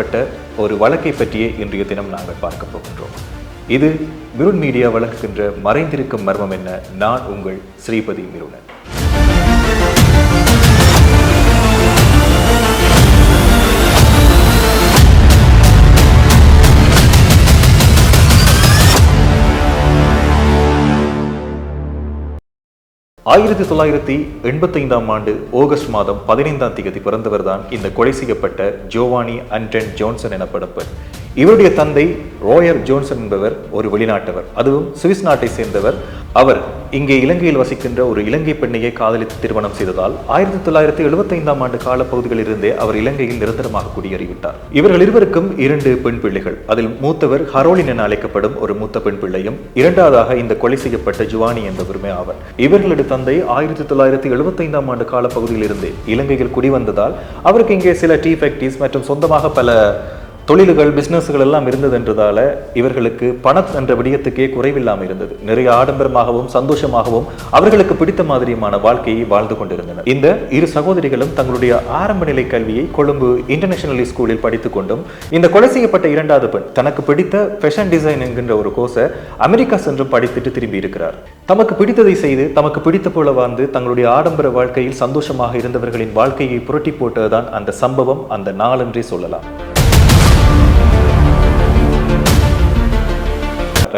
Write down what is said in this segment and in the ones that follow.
பட்ட ஒரு வழக்கை பற்றியே இன்றைய தினம் நாங்கள் பார்க்க போகின்றோம். இது மிருன் மீடியா வழங்குகின்ற மறைந்திருக்கும் மர்மம் என்ன? நான் உங்கள் ஸ்ரீபதி மிருனன் ஆயிரத்தி தொள்ளாயிரத்தி எண்பத்தைந்தாம் ஆண்டு ஆகஸ்ட் மாதம் பதினைந்தாம் தேதி பிறந்தவர்தான் இந்த கொலை செய்யப்பட்ட ஜோவானி அண்டன் ஜோன்சன் எனப்படும் பெண். இவருடைய தந்தை ரோயர் ஜோன்சன் என்பவர் ஒரு வெளிநாட்டவர். அதுவும் சுவிஸ் நாட்டை சேர்ந்தவர். அவர் இங்கே இலங்கையில் வசிக்கின்ற ஒரு இலங்கை பெண்ணையை காதலித்து திருமணம் செய்ததால் ஆயிரத்தி தொள்ளாயிரத்தி எழுபத்தைந்தாம் ஆண்டு காலப்பகுதிகளிலிருந்தே அவர் இலங்கையில் நிரந்தரமாக குடியேறிவிட்டார். இவர்கள் இருவருக்கும் இரண்டு பெண் பிள்ளைகள். அதில் மூத்தவர் ஹரோலின் என அழைக்கப்படும் ஒரு மூத்த பெண் பிள்ளையும் இரண்டாவதாக இந்த கொலை செய்யப்பட்ட ஜுவானி என்பவருமே ஆவர். இவர்களது தந்தை ஆயிரத்தி தொள்ளாயிரத்தி எழுபத்தைந்தாம் ஆண்டு காலப்பகுதியில் இருந்தே இலங்கையில் குடிவந்ததால் அவருக்கு இங்கே சில டீ ஃபேக்டரிஸ் மற்றும் சொந்தமாக பல தொழில்கள் பிசினஸ்கள் எல்லாம் இருந்தது என்றதால இவர்களுக்கு பணம் என்ற விடயத்துக்கே குறைவில்லாமல் இருந்தது. நிறைய ஆடம்பரமாகவும் சந்தோஷமாகவும் அவர்களுக்கு பிடித்த மாதிரியுமான வாழ்க்கையை வாழ்ந்து கொண்டிருந்தனர். இந்த இரு சகோதரிகளும் தங்களுடைய ஆரம்ப நிலை கல்வியை கொழும்பு இன்டர்நேஷனல் ஸ்கூலில் படித்துக் கொண்டும் இந்த கொலை செய்யப்பட்ட இரண்டாவது பெண் தனக்கு பிடித்த ஃபேஷன் டிசைன் என்கின்ற ஒரு கோர்ஸை அமெரிக்கா சென்று படித்துட்டு திரும்பி இருக்கிறார். தமக்கு பிடித்ததை செய்து தமக்கு பிடித்த போல வாழ்ந்து தங்களுடைய ஆடம்பர வாழ்க்கையில் சந்தோஷமாக இருந்தவர்களின் வாழ்க்கையை புரட்டி போட்டதுதான் அந்த சம்பவம் அந்த நாளென்றே சொல்லலாம்.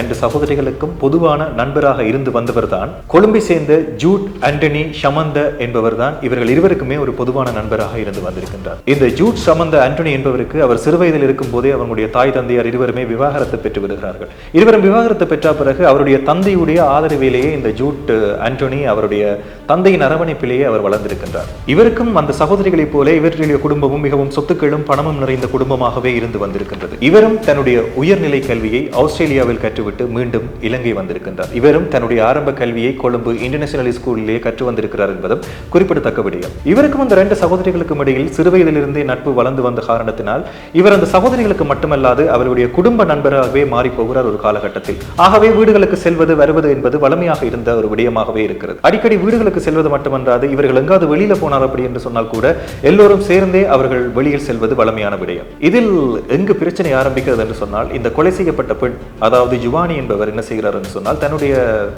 ரெண்டு சகோதரிகளுக்கும் பொதுவான நண்பராக இருந்து வந்தவர் தான் கொழும்பை சேர்ந்த ஜூட் ஆண்டனி ஷமந்த என்பவர் தான் இவர்கள் இருவருக்குமே ஒரு பொதுவான நண்பராக இருந்து வந்திருக்கின்றார். இந்த ஜூட் சமந்த ஆண்டனி என்பவருக்கு அவர் சிறுவயதில் இருக்கும் போதே அவருடைய தாய் தந்தையார் இருவருமே விவாகரத்து பெற்று விடுகிறார்கள். இருவரும் விவாகரத்து பெற்ற பிறகு அவருடைய தந்தையுடைய ஆதரவிலேயே இந்த ஜூட் ஆண்டனி அவருடைய தந்தையின் அரவணைப்பிலேயே அவர் வளர்ந்திருக்கின்றார். இவருக்கும் அந்த சகோதரிகளைப் போல இவர்களுடைய குடும்பமும் மிகவும் சொத்துக்களும் பணமும் நிறைந்த குடும்பமாகவே இருந்து வந்திருக்கின்றது. இவரும் தன்னுடைய உயர்நிலை கல்வியை ஆஸ்திரேலியாவில் கற்று விட்டு மீண்டும் இலங்கை வந்திருக்கின்றார். இவரும் தன்னுடைய ஆரம்ப கல்வியை கொழும்பு இன்டர்நேஷனல் ஸ்கூலிலேயே கற்று வந்திருக்கிறார் என்பதும் குறிப்பிடத்தக்க விடயம். இவருக்கும் அந்த ரெண்டு சகோதரிகளுக்கும் இடையில் சிறுவயதிலிருந்தே நட்பு வளர்ந்து வந்த காரணத்தினால் இவர் அந்த சகோதரிகளுக்கு மட்டுமல்லாது அவருடைய குடும்ப நண்பராகவே மாறி போகிறார் ஒரு காலகட்டத்தில். ஆகவே வீடுகளுக்கு செல்வது வருவது என்பது வளமையாக இருந்த ஒரு விடயமாகவே இருக்கிறது. அடிக்கடி வீடுகளுக்கு செல்வது மட்டுமன்றாது இவர்கள் எங்காவது வெளியில போனார் அப்படி என்று சொன்னால் கூட எல்லோரும் சேர்ந்தே அவர்கள் வெளியில் செல்வது வளமையான விடயம். இதில் எங்கு பிரச்சனை ஆரம்பிக்கிறது என்று சொன்னால் இந்த கொலை செய்யப்பட்ட பெண் அதாவது ஜுவானி என்பவர் என்ன செய்கிறார்னு சொன்னால் தன்னுடைய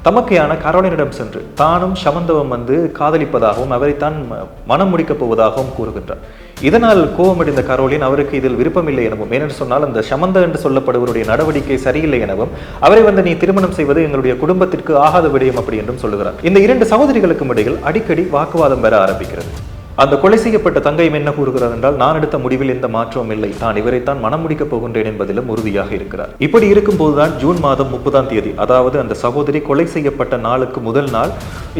தமக்கையான கரோலினிடம் சென்று தானும் சமந்தவம் வந்து காதலிப்பதாகவும் அவரை தான் மனம் முடிக்கப் போவதாகவும் கூறுகின்றார். இதனால் கோபமடைந்த கரோலின் அவருக்கு இதில் விருப்பமில்லை எனவும் ஏனென்று சொன்னால் அந்த சமந்த என்று சொல்லப்படுவருடைய நடவடிக்கை சரியில்லை எனவும் அவரை வந்து நீ திருமணம் செய்வது எங்களுடைய குடும்பத்திற்கு ஆகாத விடயம் அப்படி என்றும் சொல்லுகிறார். இந்த இரண்டு சகோதரிகளுக்கும் இடையில் அடிக்கடி வாக்குவாதம் பெற ஆரம்பிக்கிறது. அந்த கொலை செய்யப்பட்ட தங்கையும் என்ன கூறுகிறார் என்றால் நான் எடுத்த முடிவில் எந்த மாற்றமும் இல்லை. தான் இவரைத்தான் மனம் முடிக்கப் போகின்றேன் என்பதிலும் உறுதியாக இருக்கிறார். இப்படி இருக்கும் போதுதான் ஜூன் மாதம் முப்பதாம் தேதி அதாவது அந்த சகோதரி கொலை செய்யப்பட்ட நாளுக்கு முதல் நாள்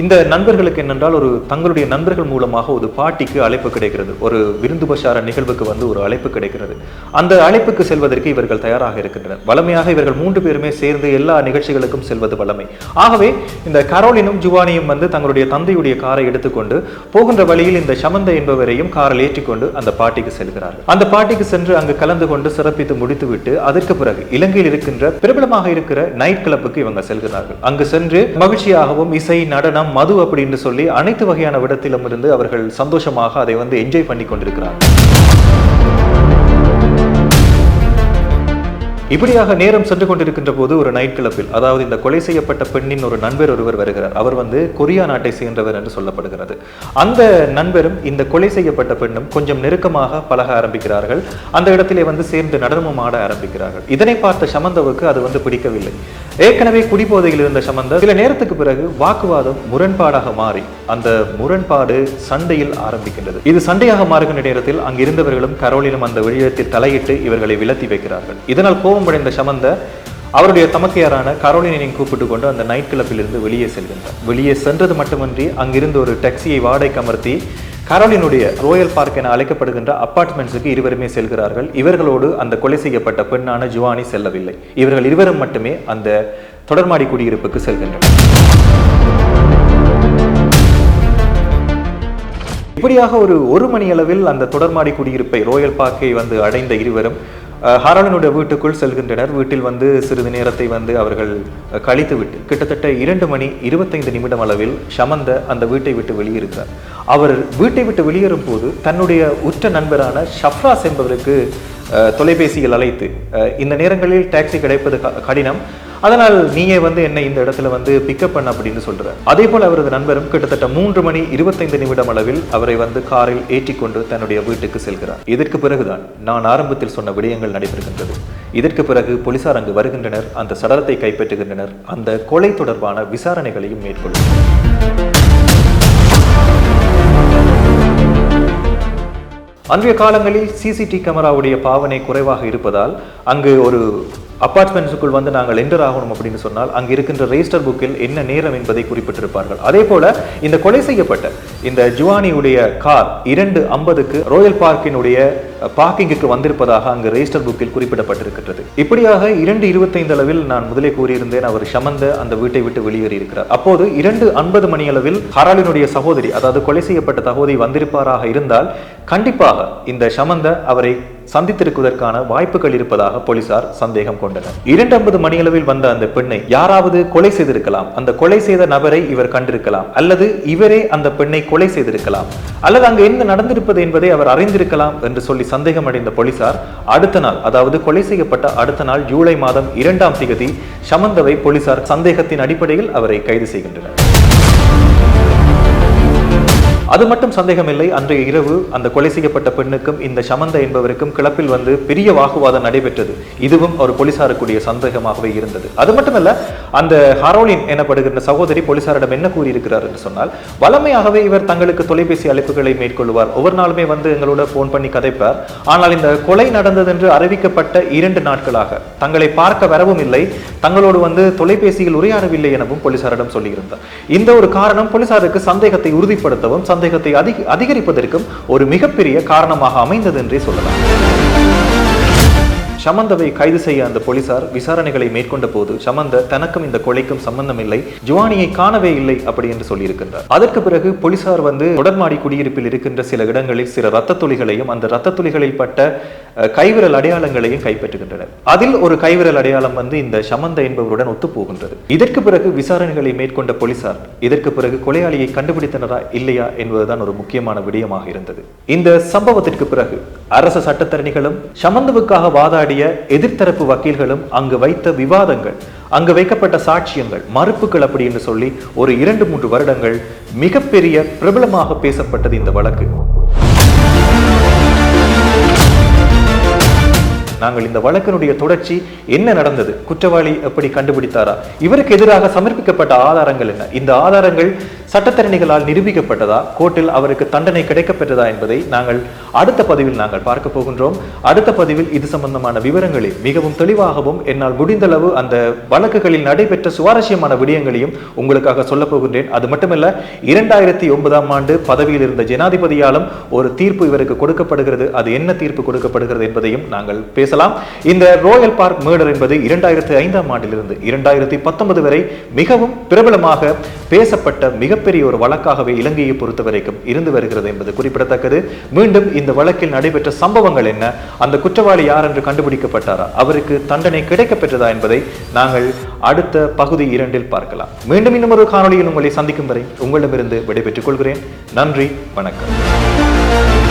இந்த நண்பர்களுக்கு என்னென்றால் ஒரு தங்களுடைய நண்பர்கள் மூலமாக ஒரு பாட்டிக்கு அழைப்பு கிடைக்கிறது. ஒரு விருந்துபசார நிகழ்வுக்கு வந்து ஒரு அழைப்பு கிடைக்கிறது. அந்த அழைப்புக்கு செல்வதற்கு இவர்கள் தயாராக இருக்கின்றனர். வளமையாக இவர்கள் மூன்று பேருமே சேர்ந்து எல்லா நிகழ்ச்சிகளுக்கும் செல்வது வளமை. ஆகவே இந்த கரோலினும் ஜுவானியும் வந்து தங்களுடைய தந்தையுடைய காரை எடுத்துக்கொண்டு போகின்ற வழியில் இந்த சமந்த என்பவரையும் காரில் ஏற்றிக்கொண்டு அந்த பாட்டிக்கு செல்கிறார்கள். அந்த பாட்டிக்கு சென்று அங்கு கலந்து கொண்டு சிறப்பித்து முடித்துவிட்டு அதற்கு பிறகு இலங்கையில் இருக்கின்ற பிரபலமாக இருக்கிற நைட் கிளப்புக்கு இவங்க செல்கிறார்கள். அங்கு சென்று மகிழ்ச்சியாகவும் இசை நடனம் மது அப்படின்னு சொல்லி அனைத்து வகையான விடத்திலும் இருந்து அவர்கள் சந்தோஷமாக அதை வந்து என்ஜாய் பண்ணி கொண்டிருக்கிறார்கள் இப்படியாக நேரம் சென்று கொண்டிருக்கின்ற போது ஒரு நைட் கிளப்பில் அதாவது இந்த கொலை செய்யப்பட்ட பெண்ணின் ஒரு நண்பர் ஒருவர் வருகிறார். அவர் வந்து கொரியா நாட்டை சேர்ந்தவர் என்று சொல்லப்படுகிறது. அந்த நண்பரும் இந்த கொலை செய்யப்பட்ட பெண்ணும் கொஞ்சம் நெருக்கமாக பழக ஆரம்பிக்கிறார்கள். அந்த இடத்திலே வந்து சேர்ந்து நடனமும் ஆட ஆரம்பிக்கிறார்கள். இதனை பார்த்த சமந்தவுக்கு அது வந்து பிடிக்கவில்லை. ஏற்கனவே குடிபோதையில் இருந்த சமந்த சில நேரத்துக்கு பிறகு வாக்குவாதம் முரண்பாடாக மாறி அந்த முரண்பாடு சண்டையில் ஆரம்பிக்கின்றது. இது சண்டையாக மாறுகின்ற நேரத்தில் அங்கிருந்தவர்களும் கரோலினும் அந்த வெளியத்தில் தலையிட்டு இவர்களை விலத்தி வைக்கிறார்கள். இதனால் கோபமடைந்த சமந்த அவருடைய தமக்கையாரான கரோலினையும் கூப்பிட்டு கொண்டு அந்த நைட் கிளப்பிலிருந்து வெளியே செல்கின்றார். வெளியே சென்றது மட்டுமின்றி அங்கிருந்து ஒரு டாக்ஸியை வாடகைக்கு அமர்த்தி கரோலினுடைய ரோயல் பார்க் என அழைக்கப்படுகின்ற அப்பார்ட்மெண்ட்ஸுக்கு இருவருமே செல்கிறார்கள். இவர்களோடு அந்த கொலை செய்யப்பட்ட பெண்ணான ஜுவானி செல்லவில்லை. இவர்கள் இருவரும் மட்டுமே அந்த தொடர்மாடி குடியிருப்புக்கு செல்கின்றனர். இப்படியாக ஒரு ஒரு மணி அளவில் அந்த தொடர்மாடி குடியிருப்பை ரோயல் பார்க்கை வந்து அடைந்த இருவரும் ஹாரலனுடைய வீட்டுக்குள் செல்கின்றனர். வீட்டில் வந்து சிறிது நேரத்தை வந்து அவர்கள் கழித்துவிட்டு கிட்டத்தட்ட இரண்டு மணி இருபத்தைந்து நிமிடம் அளவில் சமந்த அந்த வீட்டை விட்டு வெளியேறுகிறார். அவர் வீட்டை விட்டு வெளியேறும் போது தன்னுடைய உற்ற நண்பரான ஷப்ராஸ் என்பவருக்கு தொலைபேசியில் அழைத்து இந்த நேரங்களில் டாக்ஸி கிடைப்பது கடினம். அதனால் நீயே வந்து என்னை இந்த இடத்துல வந்து பிக்கப் பண்ண அப்படின்னு சொல்ற. அதே போல் அவரது நண்பரும் கிட்டத்தட்ட மூன்று மணி இருபத்தைந்து நிமிடம் அளவில் அவரை வந்து காரில் ஏற்றிக்கொண்டு தன்னுடைய வீட்டுக்கு செல்கிறார். இதற்கு பிறகுதான் நான் ஆரம்பத்தில் சொன்ன விடயங்கள் நடைபெறுகின்றது. இதற்கு பிறகு போலீசார் அங்கு வருகின்றனர். அந்த சடலத்தை கைப்பற்றுகின்றனர். அந்த கொலை தொடர்பான விசாரணைகளையும் மேற்கொள்ளும் அன்றைய காலங்களில் சிசிடி கேமராவுடைய பாவனை குறைவாக இருப்பதால் அங்கு ஒரு அப்பார்ட்மெண்ட்ஸுக்குள் வந்து நாங்கள் என்டர் ஆகணும் அப்படின்னு சொன்னால் அங்கு இருக்கின்ற ரெஜிஸ்டர் புக்கில் என்ன நேரம் என்பதை குறிப்பிட்டிருப்பார்கள். அதே போல இந்த கொலை செய்யப்பட்ட இந்த ஜுவானியுடைய கார் இரண்டு ஐம்பதுக்கு ரோயல் பார்க்கினுடைய பார்க்கிங்குக்கு வந்திருப்பதாக அங்கு ரெஜிஸ்டர் புக்கில் குறிப்பிடப்பட்டிருக்கிறது இப்படியாக இரண்டு இருபத்தைந்து அளவில் நான் முதலே கூறியிருந்தேன் அவர் சமந்த அந்த வீட்டை விட்டு வெளியேறி இருக்கிறார் அப்போது இரண்டு ஐம்பது மணி அளவில் ஹராலினுடைய சகோதரி அதாவது கொலை செய்யப்பட்ட சகோதரி வந்திருப்பாராக இருந்தால் கண்டிப்பாக இந்த சமந்த அவரை சந்தித்திருப்பதற்கான வாய்ப்புகள் இருப்பதாக போலீசார் சந்தேகம் கொண்டனர். இரண்டு ஐம்பது மணியளவில் வந்த அந்த பெண்ணை யாராவது கொலை செய்திருக்கலாம். அந்த கொலை செய்த நபரை இவர் கண்டிருக்கலாம். அல்லது இவரே அந்த பெண்ணை கொலை செய்திருக்கலாம். அல்லது அங்கு என்ன நடந்திருப்பது என்பதை அவர் அறிந்திருக்கலாம் என்று சொல்லி சந்தேகம் அடைந்த போலீசார் அடுத்த நாள் அதாவது கொலை செய்யப்பட்ட அடுத்த நாள் ஜூலை மாதம் இரண்டாம் திகதி சமந்தவை போலீசார் சந்தேகத்தின் அடிப்படையில் அவரை கைது செய்கின்றனர். அது மட்டும் சந்தேகமில்லை அன்றைய இரவு அந்த கொலை செய்யப்பட்ட பெண்ணுக்கும் இந்த சமந்த என்பவருக்கும் கிளப்பில் வந்து பெரிய வாக்குவாதம் நடைபெற்றது. இதுவும் அவர் போலீசாருக்குரிய சந்தேகமாகவே இருந்தது. அது மட்டுமல்ல அந்த ஹரோலின் எனப்படுகின்ற சகோதரி போலீசாரிடம் என்ன கூறியிருக்கிறார் என்று சொன்னால் வளமையாகவே இவர் தங்களுக்கு தொலைபேசி அழைப்புகளை மேற்கொள்வார் ஒவ்வொரு நாளுமே வந்து எங்களோட போன் பண்ணி கதைப்பார். ஆனால் இந்த கொலை நடந்தது என்று அறிவிக்கப்பட்ட இரண்டு நாட்களாக தங்களை பார்க்க வரவும் இல்லை தங்களோடு வந்து தொலைபேசியில் உரையாடவில்லை எனவும் போலீசாரிடம் சொல்லியிருந்தார். இந்த ஒரு காரணம் போலீசாருக்கு சந்தேகத்தை உறுதிப்படுத்தவும் சந்தேகத்தை அதிக அதிகரிப்பதற்கும் ஒரு மிகப்பெரிய காரணமாக அமைந்தது என்றே சொல்லலாம். சமந்தவை கைது செய்ய அந்த போலீசார் விசாரணைகளை மேற்கொண்ட போது சமந்த தனக்கும் இந்த கொலைக்கும் சம்பந்தம் இல்லை ஜுவானியை காணவே இல்லை அப்படி என்று சொல்லியிருக்கின்றார். அதற்கு பிறகு போலீசார் வந்து தொடர்மாடி குடியிருப்பில் இருக்கின்ற சில இடங்களில் சில ரத்த துளிகளையும் அந்த ரத்த துளிகளில் பட்ட கைவிரல் அடையாளங்களையும் கைப்பற்றுகின்றனர். அதில் ஒரு கைவிரல் அடையாளம் வந்து இந்த சமந்த என்பவருடன் ஒத்துப்போகின்றது. இதற்கு பிறகு விசாரணைகளை மேற்கொண்ட போலீசார் இதற்கு பிறகு கொலையாளியை கண்டுபிடித்தனரா இல்லையா என்பதுதான் ஒரு முக்கியமான விடயமாக இருந்தது. இந்த சம்பவத்திற்கு பிறகு அரச சட்டத்தரணிகளும் சமந்தவுக்காக வாதாடிய எதிர்த்தரப்பு வக்கீல்களும் அங்கு வைத்த விவாதங்கள் அங்கு வைக்கப்பட்ட சாட்சியங்கள் மறுப்புகள் அப்படி என்று சொல்லி ஒரு இரண்டு மூன்று வருடங்கள் மிகப்பெரிய பிரபலமாக பேசப்பட்டது இந்த வழக்கு. நாங்கள் இந்த வழக்கினுடைய தொடர்ச்சி என்ன நடந்தது? குற்றவாளி எப்படி கண்டுபிடித்தாரா? இவருக்கு எதிராக சமர்ப்பிக்கப்பட்ட ஆதாரங்கள் என்ன? இந்த ஆதாரங்கள் சட்டத்தரணிகளால் நிரூபிக்கப்பட்டதா? கோர்ட்டில் அவருக்கு தண்டனை கிடைக்கப்பெற்றதா என்பதை நாங்கள் அடுத்த பதிவில் நாங்கள் பார்க்க போகின்றோம். அடுத்த பதிவில் இது சம்பந்தமான விவரங்களை மிகவும் தெளிவாகவும் என்னால் முடிந்தளவு அந்த வழக்குகளில் நடைபெற்ற சுவாரஸ்யமான விடயங்களையும் உங்களுக்காக சொல்ல போகின்றேன். அது மட்டுமல்ல இரண்டாயிரத்தி ஒன்பதாம் ஆண்டு பதவியில் இருந்த ஜனாதிபதியாலும் ஒரு தீர்ப்பு இவருக்கு கொடுக்கப்படுகிறது. அது என்ன தீர்ப்பு கொடுக்கப்படுகிறது என்பதையும் நாங்கள் பேசலாம். இந்த ரோயல் பார்க் மேர்டர் என்பது இரண்டாயிரத்தி ஐந்தாம் ஆண்டிலிருந்து இரண்டாயிரத்தி பத்தொன்பது வரை மிகவும் பிரபலமாக பேசப்பட்ட மிக மிகப்பெரிய ஒரு வழக்காகவே இலங்கையை பொறுத்த வரைக்கும் இருந்து வருகிறது என்பது குறிப்பிடத்தக்கது. மீண்டும் இந்த வழக்கில் நடைபெற்ற சம்பவங்கள் என்ன? அந்த குற்றவாளி யார் என்று கண்டுபிடிக்கப்பட்டாரா? அவருக்கு தண்டனை கிடைக்கப்பெற்றதா என்பதை நாங்கள் அடுத்த பகுதி இரண்டில் பார்க்கலாம். மீண்டும் இன்னும் ஒரு காணொளியில் உங்களை சந்திக்கும் வரை உங்களிடமிருந்து விடைபெற்றுக் கொள்கிறேன். நன்றி வணக்கம்.